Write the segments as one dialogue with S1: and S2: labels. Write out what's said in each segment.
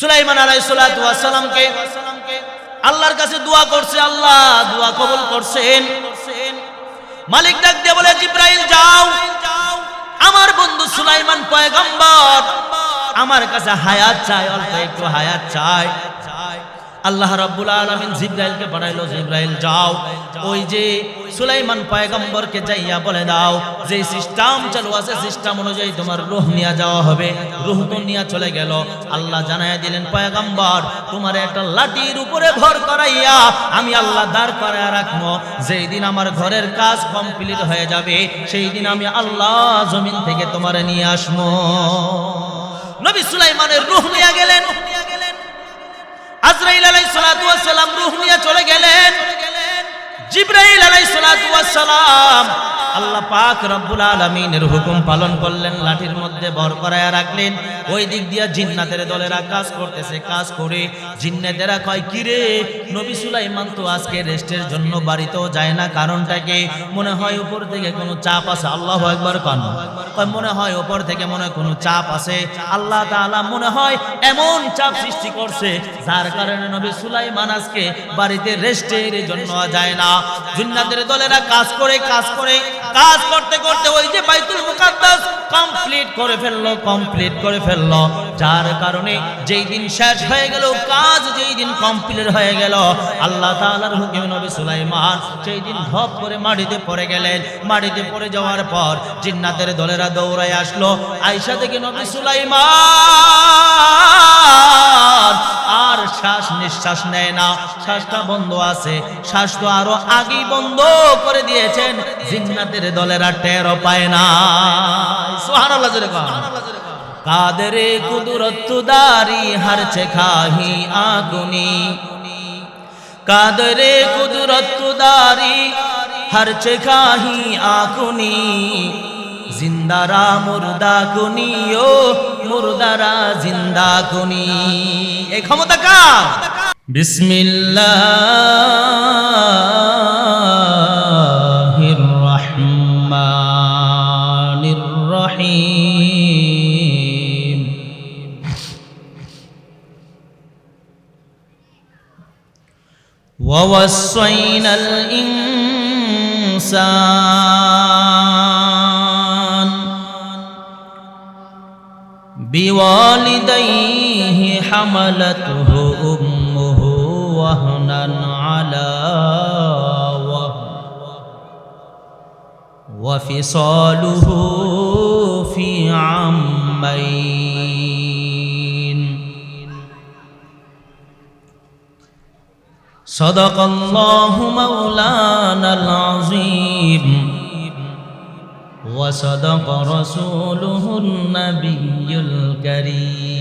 S1: সুলাইমান আলাইসালামকে আল্লাহর কাছে দোয়া করছে, আল্লাহ দোয়া কবুল করছেন। মালিক ডাক দিয়ে বলে, জিব্রাইল যাও। আমার বন্ধু সুলাইমান পয়গম্বর, আমার কাছে হায়াত চায়, অল্প একটু হায়াত চাই আল্লাহ রাব্বুল আলামিন জিব্রাইলকে পাঠাইলো জিব্রাইল, যাও। ওই যে সুলাইমান পয়গম্বরকে যাইয়া বলে দাও, যে সিস্টেম চালু আছে, সিস্টেম অনুযায়ী তোমার রুহ নিয়ে যাওয়া হবে। রুহ তো নিয়ে চলে গেল। আল্লাহ জানাইয়া দিলেন, পয়গম্বর, তোমার একটা লাঠির উপরে ভর করাইয়া আমি আল্লাহ দাঁড় করাইয়া রাখব। যেই দিন আমার ঘরের কাজ কমপ্লিট হয়ে যাবে সেই দিন আমি আল্লাহ জমিন থেকে তোমারে নিয়ে আসব। নবী সুলাইমানের রূহ নিয়ে গেলেন। আজরাইল ওয়াস সালাম রূহ নিয়ে চলে গেলেন। জিব্রাইল সালাতু সালাম আল্লাহ পাক রব্বুল আলামিনের হুকুম পালন করলেন, লাঠির মধ্যে ভর করায়া রাখলেন। ওই দিক দিয়া জিন্নাতের দলেরা কাজ করতেছে, কাজ করে। জিন্নাতেরা কয় কিরে নবী সুলাইমান তো আজকে রেস্টের জন্য বাড়িতেও যায় না। কারণটা কি? মনে হয় উপর থেকে কোনো চাপ আছে। আল্লাহ একবার কন। মনে হয় ওপর থেকে মনে হয় কোনো চাপ আছে? আল্লাহ তাআলা মনে হয় এমন চাপ সৃষ্টি করছে, যার কারণে নবী সুলাইমান আজকে বাড়িতে রেস্টের জন্য যায় না। জিন্নাতের দলেরা কাজ করে কাজ করে কাজ করতে করতে ওই যে বাইতুল মুকাদ্দাস কমপ্লিট করে ফেলল কমপ্লিট করে ফেলল। যার কারণে যেই দিন শেষ হয়ে গেল, কাজ যেই দিন কমপ্লিট হয়ে গেল, আল্লাহ তাআলার হুকুমে নবী সুলাইমান সেই দিন ধপ করে মাটিতে পড়ে গেলেন। মাটিতে পড়ে যাওয়ার পর জিন্নাতের দলেরা দৌড়ায় আসলো। আয়সা থেকে নবী সুলাইমান শ্বাস নিঃশ্বাস নেয় না। শ্বাসটা বন্ধ আছে। শ্বাস তো আরও আগেই বন্ধ করে দিয়েছেন। জিন্নাতের দলেরা টেরও পায় না। সুবহানাল্লাহ কাদরে কুদরত দারি হারছে খাহি আগুনি। কাদরে কুদরত দারি হারছে খাহি আগুনি। জিন্দারা মুর্দা গুনি ও মুর্দারা জিন্দা গুনি এই ক্ষমতা কার? বিসমিল্লাহির রহমানির রহিম। ওয়াসাইনাল ইনসান بوالديه حملته أمه وهنا على وفصاله في عامين صدق الله مولانا العظيم. وصدق رسوله النبي الكريم.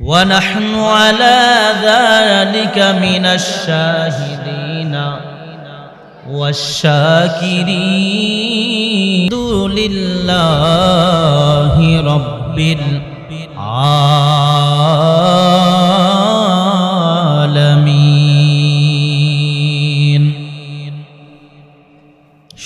S1: ونحن على ذلك من الشاهدين والشاكرين. لله رب العالمين.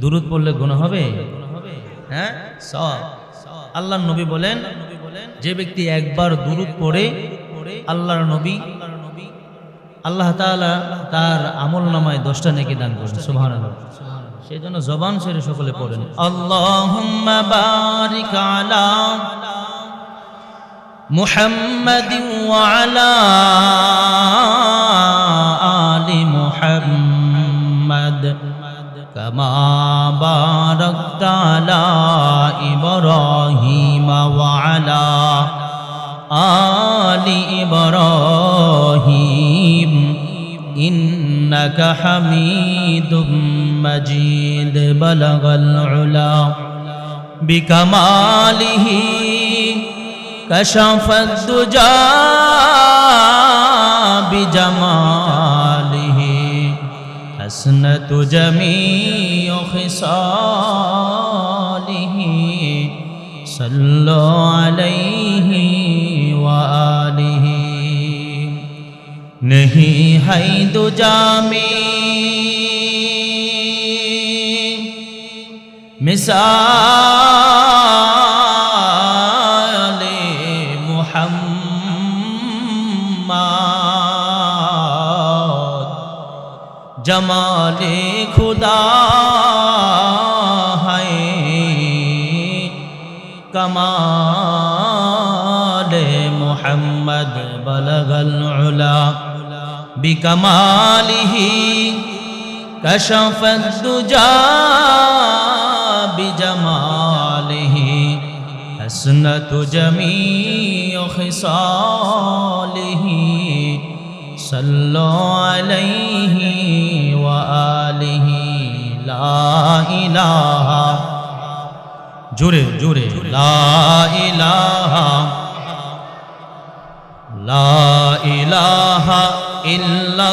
S1: দুরুদ পড়লে গুনাহ হবে হ্যাঁ সব আল্লাহর নবী বলেন যে ব্যক্তি একবার দুরুদ পড়ে আল্লাহর নবী আল্লাহ তাআলা তার আমল নামায় দশটা নেকি দান করেন সুবহানাল্লাহ সেই জন্য জবান ছেড়ে সকলে পড়েন আল্লাহুম্মা বারিক আলা محمد وعلى آل محمد كما باركت على إبراهيم وعلى آل إبراهيم إنك حميد مجيد بلغ العلا بكماله كشف الدجى بجماله حسنة جميع خصاله صلوا عليه وآله نہیں ہے دو جامی مثال জমালে খুদা হায় কমালে মোহাম্মদ বলগল উলা বিকমালিহি কশফত দুজা بجماله حسنة جميع خصاله صلوا عليه وآله لا إله جري جري لا إله لا إله إلا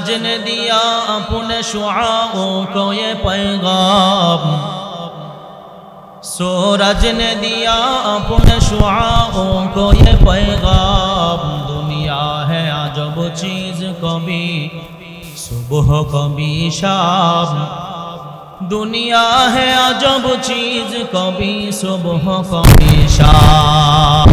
S1: सूरज ने दिया अपने शुआओं को ये पैगाम। सूरज ने दिया अपने शुआओं को ये पैगाम। दुनिया है अजब चीज़ कभी, सुबह कभी शाम। दुनिया है अजब चीज़ कभी, सुबह कभी शाम।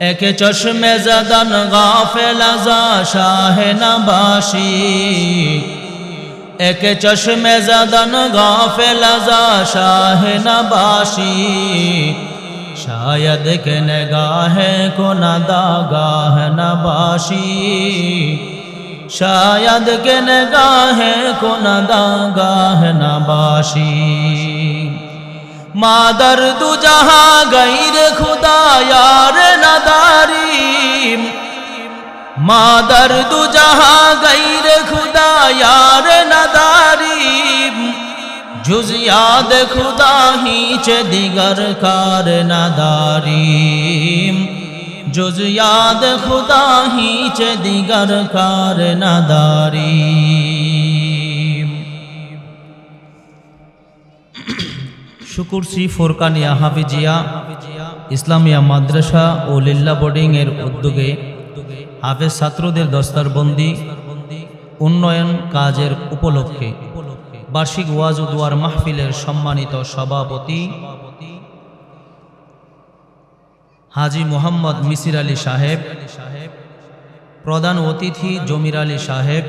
S1: ایک چشم زدن غافل ازا شاہ نباشی۔ ایک چشم زدن غافل ازا شاہ نباشی۔ شاید کہ نگاہ کو ندا گاہ نباشی۔ شاید کہ نگاہ کو ندا گاہ نباشی۔ মাদার দু জাহা গাইর খুদায়ার নাদারি। মাদার দু জাহা গাইর খুদায়ার নাদারি। জুজিয়াদ খুদা হিচ দিগর কার নাদারি। জুজিয়াদ খুদা হিচ দিগর কার নাদারি। শুকুরসি ফোরকানিয়া হাফিজিয়া, ইসলামিয়া মাদ্রাসা ও লিল্লা বোর্ডিং এর উদ্যোগে হাফেজ ছাত্রদের দস্তারবন্দি, উন্নয়ন কাজের উপলক্ষে বার্ষিক ওয়াজ ও দুয়ার মাহফিলের সম্মানিত সভাপতি হাজি মোহাম্মদ মিসির আলী সাহেব, প্রধান অতিথি জমির আলী সাহেব,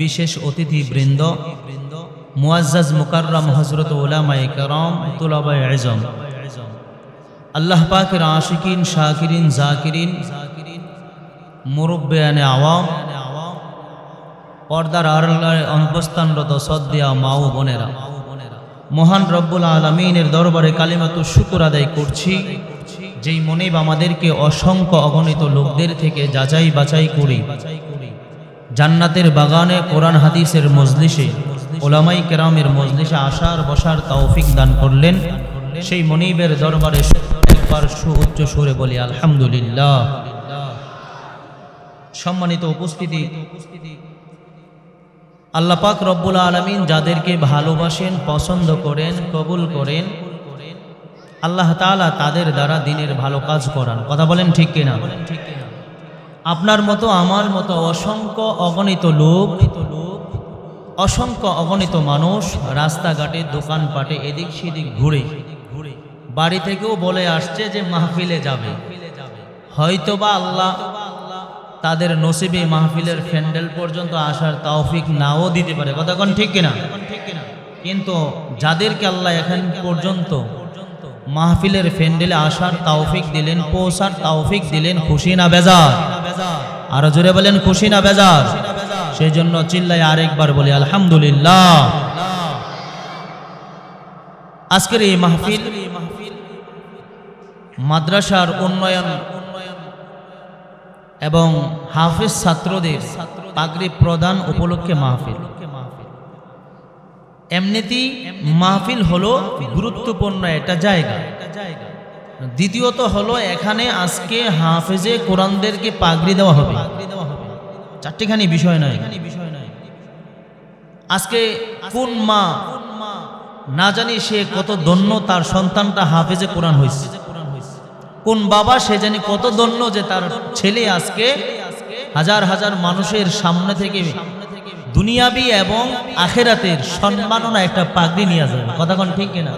S1: বিশেষ অতিথি বৃন্দ মুআজ্জাজ মুকাররম হজরত ওলামাই করম তুলাবাই আজম আল্লাহ পাকের আশিকিন, শাকিরিন, জাকিরিন, মুরব্বেয়ানে আওয়াম, পর্দার আড়ালায় অবস্থানরত সদ্দিয়া মাও বোনেরা, মহান রব্বুল আলমিনের দরবারে কালিমাতু শুকুর আদায় করছি, যেই মনিব আমাদেরকে অসংখ্য অগণিত লোকদের থেকে যাচাই বাছাই করি। জান্নাতের বাগানে কোরআন হাদিসের মজলিসে ওলামাই কেরামের মজলিসে আসার, বসার তৌফিক দান করলেন। সেই মনিবের দরবারে একবার সু উচ্চ সুরে বলি, আলহামদুলিল্লাহ। সম্মানিত উপস্থিতি, আল্লাহ পাক রব্বুল আলমিন যাদেরকে ভালোবাসেন, পছন্দ করেন, কবুল করেন, আল্লাহ তাআলা তাদের দ্বারা দিনের ভালো কাজ করান। কথা বলেন ঠিক কিনা? আপনার মতো, আমার মতো অসংখ্য অগণিত লোক অসংখ্য অগণিত মানুষ রাস্তাঘাটে, দোকানপাটে, এদিক সেদিক ঘুরে ঘুরে। বাড়ি থেকেও বলে আসছে যে মাহফিলে যাবে। হয়তোবা আল্লাহ তাদের নসিবে মাহফিলের ফ্যান্ডেল পর্যন্ত আসার তৌফিক নাও দিতে পারে। কথা কোন ঠিক কিনা? কিন্তু যাদেরকে আল্লাহ এখন পর্যন্ত মাহফিলের ফ্যান্ডেলে আসার তৌফিক দিলেন, পৌঁছার তৌফিক দিলেন, খুশি না বেজার? আরও জোরে বলেন, খুশি না বেজার? সেই জন্য চিল্লাই আরেকবার বলি, আলহামদুলিল্লাহ। আজকের এই মাহফিল মাদ্রাসার উন্নয়ন এবং হাফিজ ছাত্রদের পাগড়ি প্রদান উপলক্ষে মাহফিল। এমনিতেই মাহফিল হলো গুরুত্বপূর্ণ একটা জায়গা। দ্বিতীয়ত হলো এখানে আজকে হাফেজে কোরআনদেরকে পাগড়ি দেওয়া হবে। চারটিখানি বিষয় নয় আজকে কোন মা না জানি সে কত দন্য তার সন্তানটা হাফেজে কোরআন হয়েছে কোন বাবা সে জানি কত দন্য যে তার ছেলে আজকে হাজার হাজার মানুষের সামনে থেকে দুনিয়াবি এবং আখেরাতের সম্মাননা একটা পাগড়ি নিয়ে যাবে। কথা কোন ঠিক কিনা?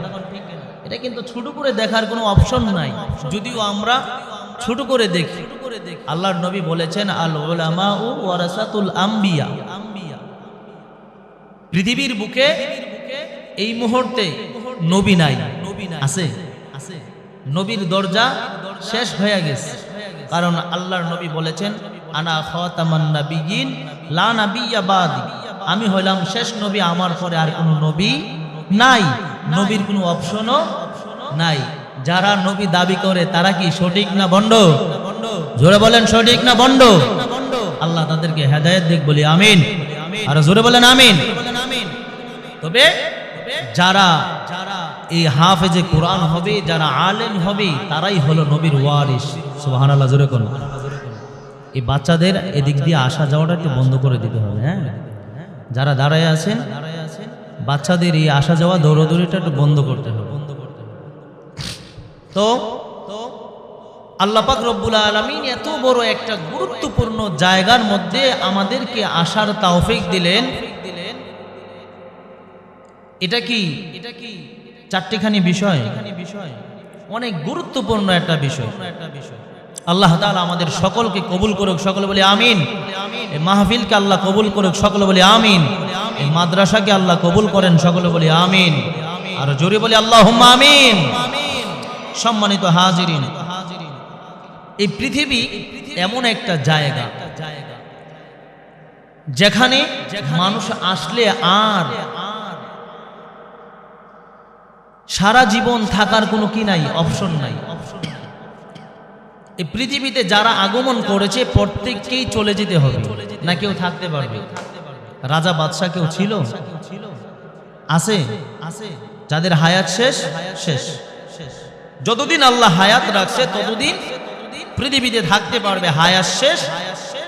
S1: এটা কিন্তু ছোট করে দেখার কোনো অপশন নাই। যদিও আমরা ছোট করে দেখি। আল্লাহর নবী বলেছেন, আল ওলামা ও ওয়ারাসাতুল আম্বিয়া। পৃথিবীর বুকে এই মুহূর্তে নবী নাই। আছে। নবীর দরজা শেষ হয়ে গেছে। কারণ আল্লাহর নবী বলেছেন, আনা খাতামান নাবিয়িন লা নাবিয়্যা বাদি। আমি হইলাম শেষ নবী, আমার পরে আর কোনো নবী নাই। নবীর কোনো অপশনও নাই। যারা নবী দাবি করে, তারা কি সঠিক না বন্ড জোরে বলেন, সঠিক না বন্ড আল্লাহ তাদেরকে হেদায়েত দিক, বলি আমিন। আর জোরে বলেন, আমিন। তবে যারা যারা এই হাফেজে কোরআন হবে, যারা আলেম হবে, তারাই হলো নবীর ওয়ারিস সুবাহান আল্লাহ জোরে কোন? এই বাচ্চাদের এদিক দিয়ে আসা যাওয়াটা একটু বন্ধ করে দিতে হবে হ্যাঁ? যারা দাঁড়ায় আছেন, বাচ্চাদের এই আসা যাওয়া দৌড়দৌড়িটা একটু বন্ধ করতে হবে। তো আল্লাহ পাক রব্বুল আলমিন এত বড় একটা গুরুত্বপূর্ণ জায়গার মধ্যে আমাদেরকে আসার তাওফিক দিলেন। এটা কি? এটা কি চারটিখানি বিষয়। অনেক গুরুত্বপূর্ণ একটা বিষয়। আল্লাহ আমাদের সকলকে কবুল করুক, সকলে বলি আমিন। মাহফিলকে আল্লাহ কবুল করুক, সকলে বলি আমিন। মাদ্রাসাকে আল্লাহ কবুল করেন, সকলে বলি আমিন। আর জোরে বলি আল্লাহ আমিন। সম্মানিত হাজিরিন, এই পৃথিবী এমন একটা জায়গা যেখানে মানুষ আসলে আর সারা জীবন থাকার কোনো কি নাই, অপশন নাই। এই পৃথিবীতে যারা আগমন করেছে, প্রত্যেককেই চলে যেতে হবে, না কেউ থাকতে পারবে। রাজা বাদশাহ কেউ ছিল? আছে। আছে যাদের হায়াত শেষ শেষ। যতদিন আল্লাহ হায়াত রাখছে, ততদিন পৃথিবীতে থাকতে পারবে। হায়াত শেষ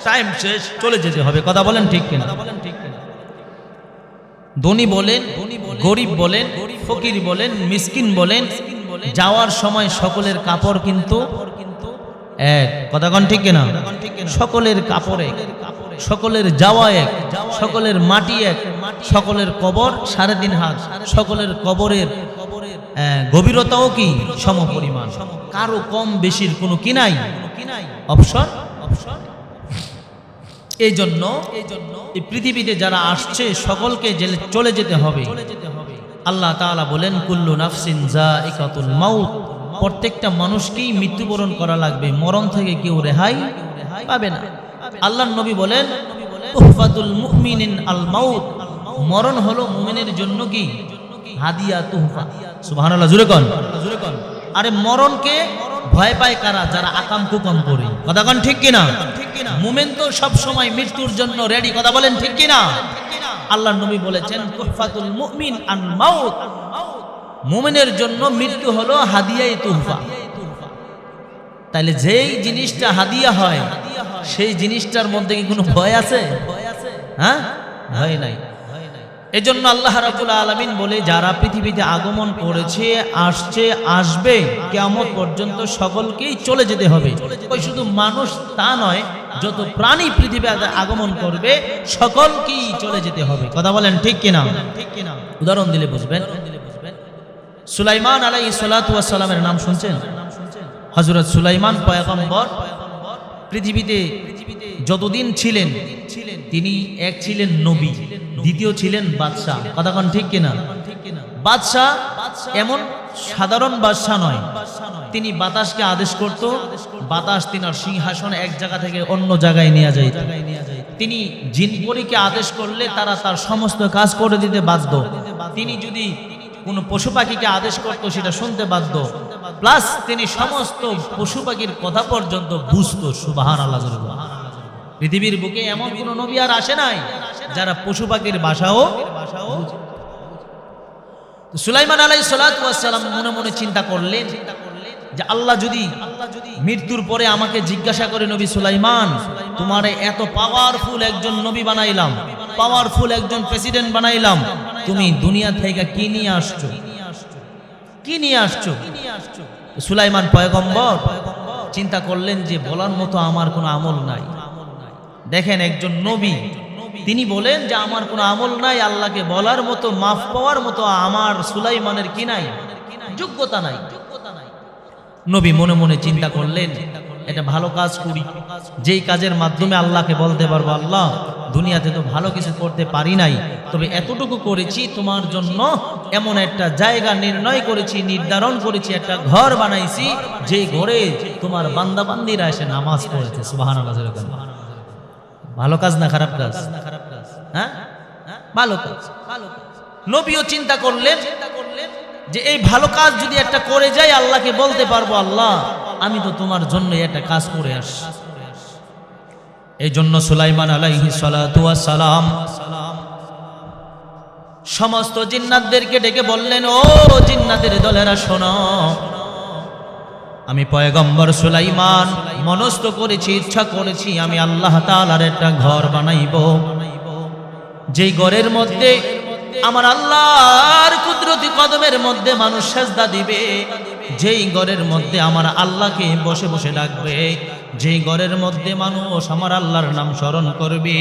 S1: টাইম শেষ, চলে যেতে হবে। কথা বলেন ঠিক কিনা? বলেন ঠিক ধনী বলেন, গরিব বলেন, ফকির বলেন, মিসকিন বলেন, যাওয়ার সময় সকলের কাপড় কিন্তু এক। কথা কন ঠিক কিনা? সকলের কাপড় এক। সকলের যাওয়া এক। সকলের মাটি এক। সকলের কবর সাড়ে তিন হাত। সকলের কবরের গভীরতাও কি? সম পরিমাণ কারও কম, বেশির কোনো কি নাই? অপশন অপশন এই জন্য এই জন্য এই পৃথিবীতে যারা আসছে, সকলকে জেলে চলে যেতে হবে। আল্লাহ তাআলা বলেন, কুল্লু নাফসিন জাইকাতুল মাউত। প্রত্যেকটা মানুষকেই মৃত্যুবরণ করা লাগবে। মরণ থেকে কেউ রেহাই পাবে না। আল্লাহর নবী বলেন তুহফাতুল মুমিনিন আল মাউত। মরণ হলো মুমিনের জন্য কি? হাদিয়া, তুহফা। সুবহানাল্লাহ, জুরে কোন। আরে মরণকে ভয় পায় কারা? যারা আকাম কুকাম করে। কথা কন ঠিক কিনা? মুমেন তো সব সময় মৃত্যুর জন্য রেডি কথা বলেন ঠিক কিনা? আল্লাহ নবী বলেছেন, তুহফাতুল মুমিন আন মাউত। মুমিনের জন্য মৃত্যু হলো হাদিয়াই তুহফা। তাইলে যেই জিনিসটা হাদিয়া হয়, সেই জিনিসটার মধ্যে কি কোনো ভয় আছে? হ্যাঁ? ভয় নাই। এজন্য আল্লাহ রাবুল আলমিন বলে, যারা পৃথিবীতে আগমন করেছে, আসছে, আসবে কেমন পর্যন্ত সকলকেই চলে যেতে হবে। ওই শুধু মানুষ তা নয়, যত প্রাণী পৃথিবী আগমন করবে, সকলকেই চলে যেতে হবে। কথা বলেন ঠিক কিনা? ঠিক কিনা উদাহরণ দিলে বুঝবেন। সুলাইমান আলাই সালামের নাম শুনছেন? হজরত সুলাইমান পয়গম্বর পৃথিবীতে যতদিন ছিলেন, তিনি এক ছিলেন নবী। দ্বিতীয় ছিলেন বাদশাহ। কথাক্ষণ ঠিক কিনা? বাদশাহ এমন সাধারণ বাদশাহ নয়। তিনি বাতাসকে আদেশ করত, বাতাস তিনার সিংহাসন এক জায়গা থেকে অন্য জায়গায় নিয়ে যায় তিনি জিনপরিকে আদেশ করলে তারা তার সমস্ত কাজ করে দিতে বাধ্য। তিনি যদি কোনো পশু পাখিকে আদেশ করতো, সেটা শুনতে বাধ্য। প্লাস তিনি সমস্ত পশু পাখির কথা পর্যন্ত বুঝতো আল্লাহ পৃথিবীর বুকে এমন কোন নবী আর আসে নাই? যারা পশু পাখির ভাষাও সুলাইমান আলাই সালাম মনে মনে চিন্তা করলেন যে আল্লাহ যদি মৃত্যুর পরে আমাকে জিজ্ঞাসা করে, নবী সুলাইমান, তোমার এত পাওয়ারফুল একজন নবী বানাইলাম পাওয়ারফুল একজন প্রেসিডেন্ট বানাইলাম, তুমি দুনিয়া থেকে কি নিয়ে আসছো? কি নিয়ে আসছো? সুলাইমান পয়গম্বর চিন্তা করলেন যে বলার মতো আমার কোনো আমল নাই। দেখেন একজন নবী তিনি বলেন যে, আমার কোনো আমল নাই, আল্লাহকে বলার মতো, মাফ পাওয়ার মতো, আমার সুলাইমানের কি নাই? যোগ্যতা নাই। নবী মনে মনে চিন্তা করলেন, এটা ভালো কাজ করি। যেই কাজের মাধ্যমে আল্লাহকে বলতে পারব, আল্লাহ, দুনিয়াতে তো ভালো কিছু করতে পারি নাই। তবে এতটুকু করেছি, তোমার জন্য এমন একটা জায়গা নির্ণয় করেছি, নির্ধারণ করেছি, একটা ঘর বানাইছি, যে ঘরে তোমার বান্দাবান্দিরা এসে নামাজ পড়েছে। সুবাহান ভালো কাজ না খারাপ কাজ? হ্যাঁ? ভালো কাজ। ভালো কাজ। নবীও চিন্তা করলেন যে এই ভালো কাজ যদি একটা করে যাই আল্লাহকে বলতে পারব আল্লাহ আমি তো তোমার জন্য একটা কাজ করে আস এই জন্য সুলাইমান আলাইহি সালাম সমস্ত জিন্নাতদেরকে ডেকে বললেন ও জিন্নাতের দলেরা শোনো। আমি পয়গম্বর সুলাইমান, মনস্থ করেছি, ইচ্ছা করেছি আমি আল্লাহ তাআলার একটা ঘর বানাইব। যেই ঘরের মধ্যে আমার আল্লাহর কুদরতি কদমের মধ্যে মানুষ সেজদা দিবে, যেই ঘরের মধ্যে আমার আল্লাহকে বসে বসে ডাকবে, যেই ঘরের মধ্যে মানুষ আমার আল্লাহর নাম স্মরণ করবে,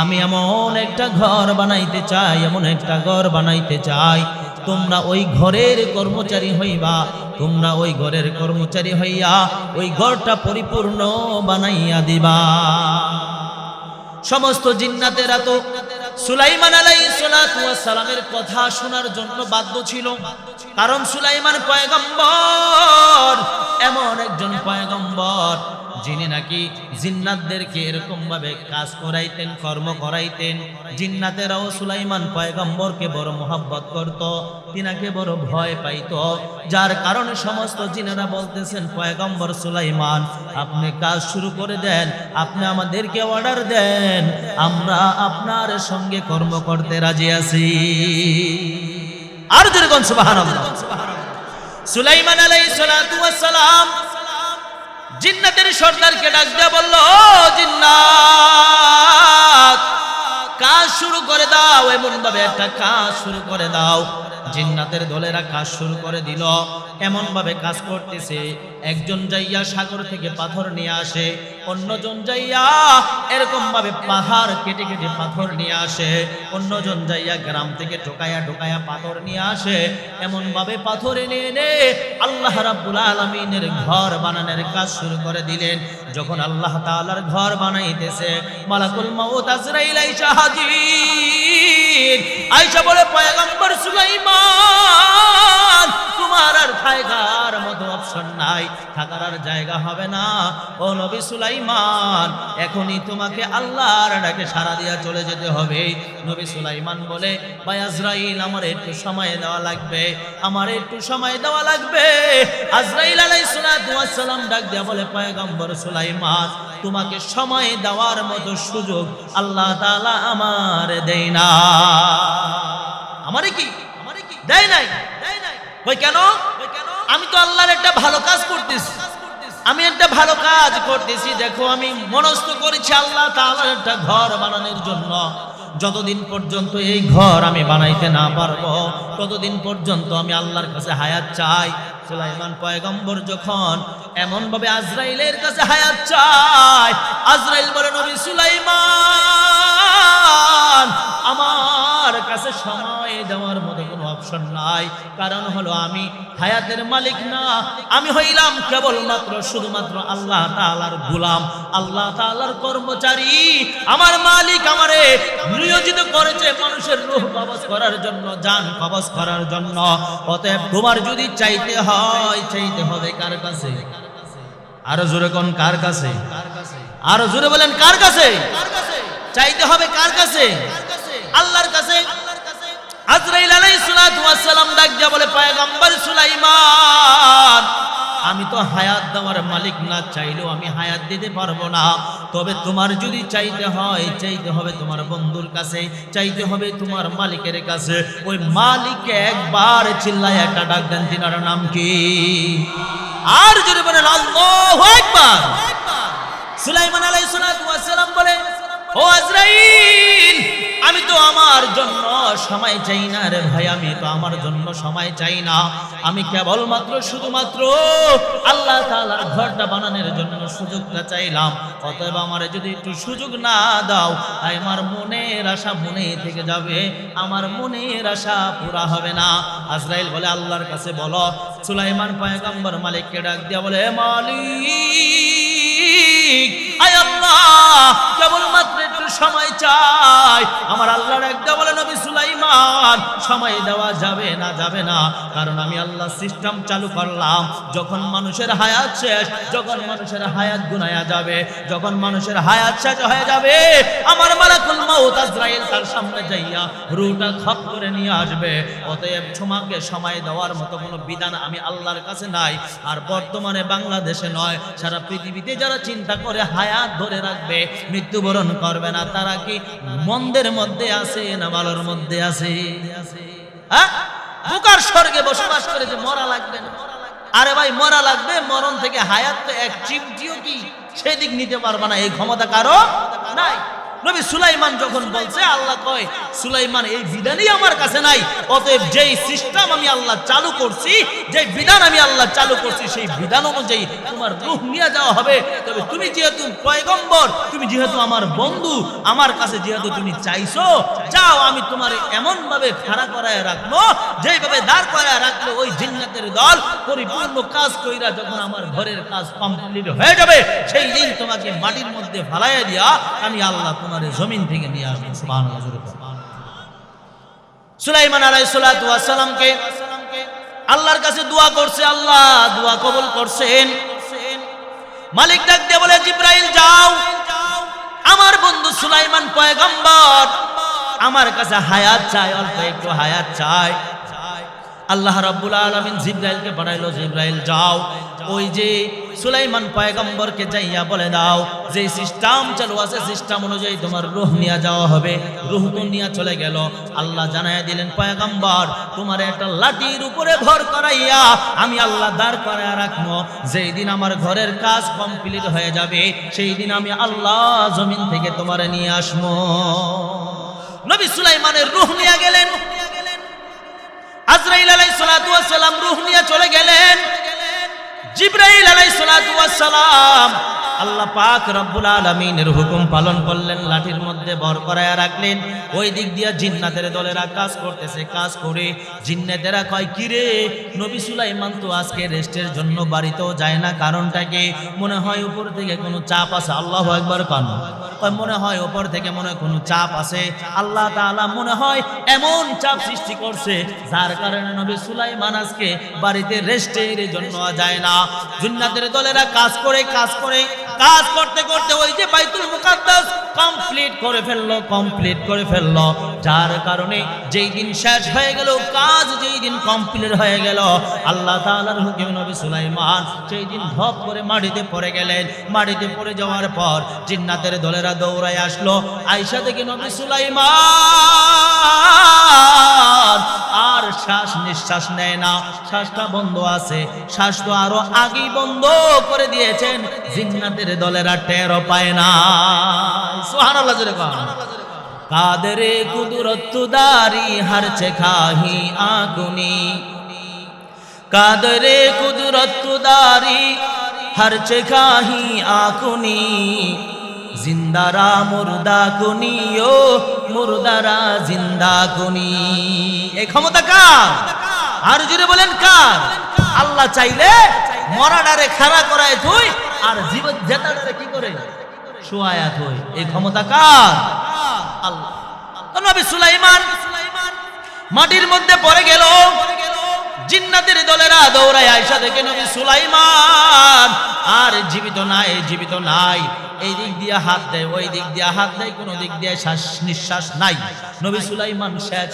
S1: আমি এমন একটা ঘর বানাইতে চাই, এমন একটা ঘর বানাইতে চাই, তোমরা ওই ঘরের কর্মচারী হইবা তোমরা ওই ঘরের কর্মচারী হইয়া ওই ঘরটা পরিপূর্ণ বানাইয়া দিবা। সমস্ত জিন্নাতেরা তো সুলাইমান আলাই সালামের কথা শোনার জন্য বাধ্য ছিল। কারণ সুলাইমান পয়গম্বর, এমন একজন পয়গম্বর যিনি নাকি জিন্নাতদেরকে এরকম ভাবে কাজ করাইতেন, কর্ম করাইতেন, জিন্নাতেরাও সুলাইমান পয়গম্বরকে বড় মোহাব্বত করত, তিনাকে বড় ভয় পাইত। যার কারণে সমস্ত জিনেরা বলতেছেন, পয়গম্বর সুলাইমান, আপনি কাজ শুরু করে দেন, আপনি আমাদেরকে অর্ডার দেন, আমরা আপনার সঙ্গে কর্ম করতে রাজি আছি। আর যেরকম সুবহানাল্লাহ। সুলাইমান ওয়াস সালাম জিন্নাতের সর্দারকে ডাক দেয়া বলল জিন্নাত, কাজ শুরু করে দাও এমন ভাবে একটা কাজ শুরু করে দাও। জিন্নাতের দলেরা কাজ শুরু করে দিল। এমন ভাবে কাজ করতেছে, একজন যাইয়া সাগর থেকে পাথর নিয়ে আসে, অন্যজন যাইয়া এরকম ভাবে পাহাড় কেটে কেটে পাথর নিয়ে আসে, অন্যজন যাইয়া গ্রাম থেকে ঢোকায়া ঢোকায়া পাথর নিয়ে আসে। এমন ভাবে পাথর এনে এনে আল্লাহ রাব্বুল আলামিনের ঘর বানানোর কাজ শুরু করে দিলেন। যখন আল্লাহ তাআলার ঘর বানাইতেছে, মালাকুল মাউত আজরাইল আইসা হাজির। আইসা বলে, পয়গম্বর সুলাইমান জায়গা হবে না। ও এখনই তোমাকে আল্লাহর ডাকে চলে যেতে হবে। আজরাইল, আমার একটু সময় দেওয়া লাগবে, আমার একটু সময় দেওয়া লাগবে। আজরাইল ডাক তোমাকে সময় দেওয়ার মতো সুযোগ আল্লাহ তাআলা আমার দেয় না। আমারে কি? দেয় নাই? কই কেন? আমি তো আল্লাহর একটা ভালো কাজ করতেছি। আমি একটা ভালো কাজ করতেছি। দেখো, আমি মনস্থ করেছি আল্লাহ তাআলার একটা ঘর বানানোর জন্য। যতদিন পর্যন্ত এই ঘর আমি বানাইতে না পারব, ততদিন পর্যন্ত আমি আল্লাহর কাছে হায়াত চাই। সুলাইমান পয়গম্বর যখন এমন ভাবে আজরাইলের কাছে হায়াত চাই আজরাইল বলে, নবী সুলাইমান, আমার কাছে সময় দেওয়ার মতো কোনো অপশন নাই। কারণ হলো আমি হায়াতের মালিক না। আমি হইলাম কেবলমাত্র শুধুমাত্র আল্লাহ তাআলার গোলাম, আল্লাহ তাআলার কর্মচারী। আমার মালিক আমারে নিয়োজিত করেছে মানুষের রূহ কবজ করার জন্য জান কবজ করার জন্য। অতএব তোমার যদি চাইতে হয়, চাইতে হবে কার কাছে? আরও জোরে কোন কার কাছে? আরও জোরে বলেন কার কাছে? চাইতে হবে কার কাছে? আল্লাহর কাছে। আজরাইল ওয়াস সালাম ডাক বলে, পয়গম্বর সুলাইমান, আমি তো হায়াত দেওয়ার মালিক না, চাইলেও আমি হায়াত দিতে পারব না। তবে তোমার যদি চাইতে হয়, চাইতে হবে তোমার বন্ধুর কাছে, চাইতে হবে তোমার মালিকের কাছে। ওই মালিককে একবার চিল্লায় একটা ডাক দেন, তিনার নাম কি? আর যদি বলেন আকবার! সুলাইমান আলাইহিস সালাম বলে, ও আজরাইল আমি তো আমার জন্য সময় চাই না রে ভাই, আমি তো আমার জন্য সময় চাই না। আমি কেবলমাত্র, শুধুমাত্র আল্লাহ তাআলার ঘরটা বানানোর জন্য সুযোগটা চাইলাম। অতএব আমার যদি একটু সুযোগ না দাও, তাই আমার মনের আশা মনে থেকে যাবে। আমার মনের আশা পুরা হবে না। আজরাইল বলে, আল্লাহর কাছে বলো। সুলাইমান পয়গম্বর মালিককে ডাক দিয়া বলে, মালিক, আয় আল্লাহ, কেবলমাত্র সময় চাই। আমার আল্লাহর একটা বলে নবী সুলাইমান সময় দেওয়া যাবে না যাবে না। কারণ আমি আল্লাহ সিস্টেম চালু করলাম। যখন মানুষের হায়াত শেষ, যখন মানুষের হায়াত গুনায়া যাবে, যখন মানুষের হায়াত শেষ হয়ে যাবে, আমার মালাকুল মাউত তার সামনে যাইয়া রুটা খপ করে নিয়ে আসবে। অতএব তোমাকে সময় দেওয়ার মতো কোনো বিধান আমি আল্লাহর কাছে নাই। আর বর্তমানে বাংলাদেশে নয়, সারা পৃথিবীতে যারা চিন্তা করে হায়াত ধরে রাখবে, মৃত্যুবরণ করবে না তারা কি মন্দের মধ্যে আছে না ভালোর মধ্যে আছে? বুকার স্বর্গে বসবাস করে যে মরা লাগবে না। আরে ভাই, মরা লাগবে, মরণ থেকে হায়াত এক চিমটিও কি সেদিক নিতে পারবা না। এই ক্ষমতা কারও নাই। নবী সুলাইমান যখন বলছে, আল্লাহ কয়, সুলাইমান, এই বিধানই আমার কাছে নাই। অতএব যেই সিস্টেম আমি আল্লাহ চালু করছি যে বিধান আমি আল্লাহ চালু করছি, সেই বিধান অনুযায়ী তোমার রূহ নিয়ে যাওয়া হবে। তবে তুমি যেহেতু পয়গম্বর, তুমি যেহেতু আমার বন্ধু, আমার কাছে যেহেতু তুমি চাইছো, যাও, আমি তোমার এমন ভাবে খাড়া করায় রাখব, যেইভাবে দাঁড় করায় রাখলে ওই জিন্নাতের দল পরিপূর্ণ কাজ কইরা যখন আমার ঘরের কাজ কমপ্লিট হয়ে যাবে, সেই দিন তোমাকে মাটির মধ্যে ফালাইয়া দিয়া আমি আল্লাহ তোমার জমিন থেকে নিয়ে জোরে বলো। সুলাইমান আলাইহিস সালাতু ওয়াস সালামকে আল্লাহর কাছে দোয়া করছে, আল্লাহ দোয়া কবুল করছেন। মালিক ডাক দিয়ে বলে, জিব্রাইল, যাও। আমার বন্ধু সুলাইমান পয়গম্বর, আমার কাছে হায়াত চাই অল্প একটু হায়াত চাই আল্লাহ রাব্বুল আলামিন জিব্রাইলকে পাঠাইলো জিব্রাইল, যাও। ওই যে সুলাইমান পয়গম্বরকে যাইয়া বলে দাও, যে সিস্টেম চালু আছে, সিস্টেম অনুযায়ী তোমার রুহ নিয়ে যাওয়া হবে। রূহ তো নিয়ে চলে গেল? আল্লাহ জানাইয়া দিলেন, পয়গম্বর, তোমার একটা লাঠির উপরে ভর করাইয়া আমি আল্লাহ দাঁড় করাইয়া রাখব। যেই দিন আমার ঘরের কাজ কমপ্লিট হয়ে যাবে, সেই দিন আমি আল্লাহ জমিন থেকে তোমার নিয়ে আসব। নবী সুলাইমানের রুহ নিয়ে গেলেন। আজরাইল ওয়াস সালাম রূহ নিয়ে চলে গেলেন। জিব্রাইল ওয়াস সালাম আল্লাহ পাক রব্বুল আলামিনের হুকুম পালন করলেন, লাঠির মধ্যে বর করায়া রাখলেন। ওই দিক দিয়া জিন্নাতের দলেরা কাজ করতেছে, কাজ করে জিন্নাতেরা কয়, কিরে, নবী সুলাইমান তো আজকে রেস্টের জন্য বাড়িতেও যায় না। কারণটা কি? মনে হয় উপর থেকে কোনো চাপ আছে। আল্লাহ একবার কান? মনে হয় উপর থেকে মনে হয় কোনো চাপ আছে। আল্লাহ তাআলা মনে হয় এমন চাপ সৃষ্টি করছে, যার কারণে নবী সুলাইমান আজকে বাড়িতে রেস্টের জন্য যায় না। জিন্নাতের দলেরা কাজ করে কাজ করে কাজ করতে করতে ওই যে বাইতুল মুকাদ্দাস কমপ্লিট করে ফেলল কমপ্লিট করে ফেলল। যার কারণে যেই দিন শেষ হয়ে গেল, কাজ যেই দিন কমপ্লিট হয়ে গেল, আল্লাহ তাআলার হুকুমে নবী সুলাইমান সেই দিন ধপ করে মাটিতে পড়ে গেলেন। মাটিতে পড়ে যাওয়ার পর জিন্নাতের দলেরা দৌড়ায় আসলো। আয়সা থেকে নবী সুলাইমান আর শ্বাস নিঃশ্বাস নেয় না। শ্বাসটা বন্ধ আছে। শ্বাস তো আরও আগেই বন্ধ করে দিয়েছেন। জিন্নাতের দলেরা টেরও পায় না। কন। কাদরে কুদরত দারি হর চেখাহি আগুনি। কাদরে কুদরত দারি হর চেখাহি আকুনি জিন্দারা মুর্দা কুনি ও মুর্দারা জিন্দা কুনি। এই ক্ষমতা কার? আর জুড়ে বলেন কার? আল্লাহ চাইলে মরাডারে খাড়া করায় তুই আর জীবন জেতাডারে কি করে? শোয়ায়া তুই এই ক্ষমতা কার? আল্লাহ। নবী সুলাইমান, মাটির মধ্যে পড়ে গেল জিন্নাতের দলেরা দৌড়ায় আয়সা দেখে নবী সুলাইমান, আর জীবিত নাই জীবিত নাই। এই দিক দিয়ে হাত দেয়, ওই দিক দিয়ে হাত দেয়, কোনো দিক দিয়ে শ্বাস নিঃশ্বাস নাই। নবী সুলাইমান শেষ।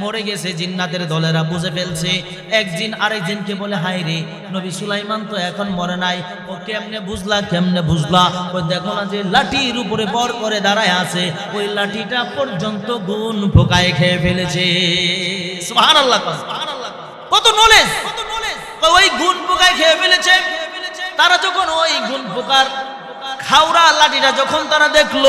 S1: মরে গেছে জিন্নাতের দলেরা, বুঝে ফেলছে। একদিন আরেকদিনকে বলে হাই রে, নবী সুলাইমান তো এখন মরে নাই। ও কেমনে বুঝলা কেমনে বুঝলা? ওই দেখো না যে লাঠির উপরে বর করে দাঁড়ায় আছে। ওই লাঠিটা পর্যন্ত গুণ ফোকায় খেয়ে ফেলেছে। সুবহানাল্লাহ সুবহানাল্লাহ কত নলেজ ওই গুণ পোকায় খেয়ে ফেলেছে। তারা যখন ওই গুণ পোকার খাওড়া লাঠিটা যখন তারা দেখল,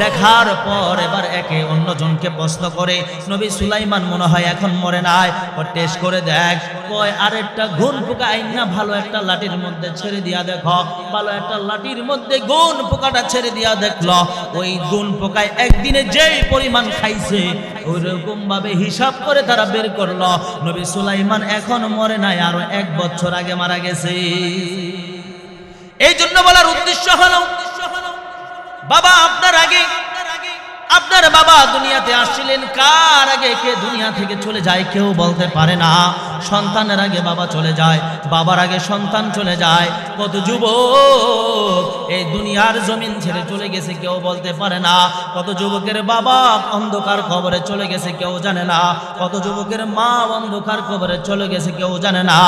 S1: দেখার পর এবার একে অন্যজনকে প্রশ্ন করে, নবী সুলাইমান মনে হয় এখন মরে নাই? ও টেস্ট করে দেখ। কয় আর একটা গুণ পোকা না ভালো একটা লাঠির মধ্যে ছেড়ে দিয়া দেখো। ভালো একটা লাঠির মধ্যে গুণ পোকাটা ছেড়ে দিয়া দেখল। ওই গুণ পোকায় একদিনে যেই পরিমাণ খাইছে ওইরকম ভাবে হিসাব করে তারা বের করল। নবী সুলাইমান এখন মরে নাই, আরও এক বছর আগে মারা গেছে। এই জন্য বলার উদ্দেশ্য হলো বাবা আপনার আগে আপনার বাবা দুনিয়াতে আসছিলেন, কার আগে কে দুনিয়া থেকে চলে যায় কেউ বলতে পারে না। সন্তানের আগে বাবা চলে যায়, বাবার আগে সন্তান চলে যায়। কত যুবক এই দুনিয়ার জমিন ছেড়ে চলে গেছে কেউ বলতে পারে না। কত যুবকের বাবা অন্ধকার খবরে চলে গেছে কেউ জানে না। কত যুবকের মা অন্ধকার খবরে চলে গেছে কেউ জানে না।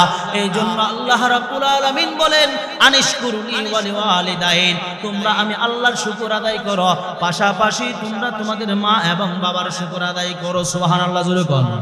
S1: এই জন্য আল্লাহ রাব্বুল আলামিন বলেন, আনিশকুরুনি ওয়ালি ওয়ালিদাইন তোমরা আমি আল্লাহর শুকর আদায় করো। পাশাপাশি তোমরা তোমাদের মা এবং বাবার শুকর আদায় করো সোহান আল্লাহ জুড়ে কোন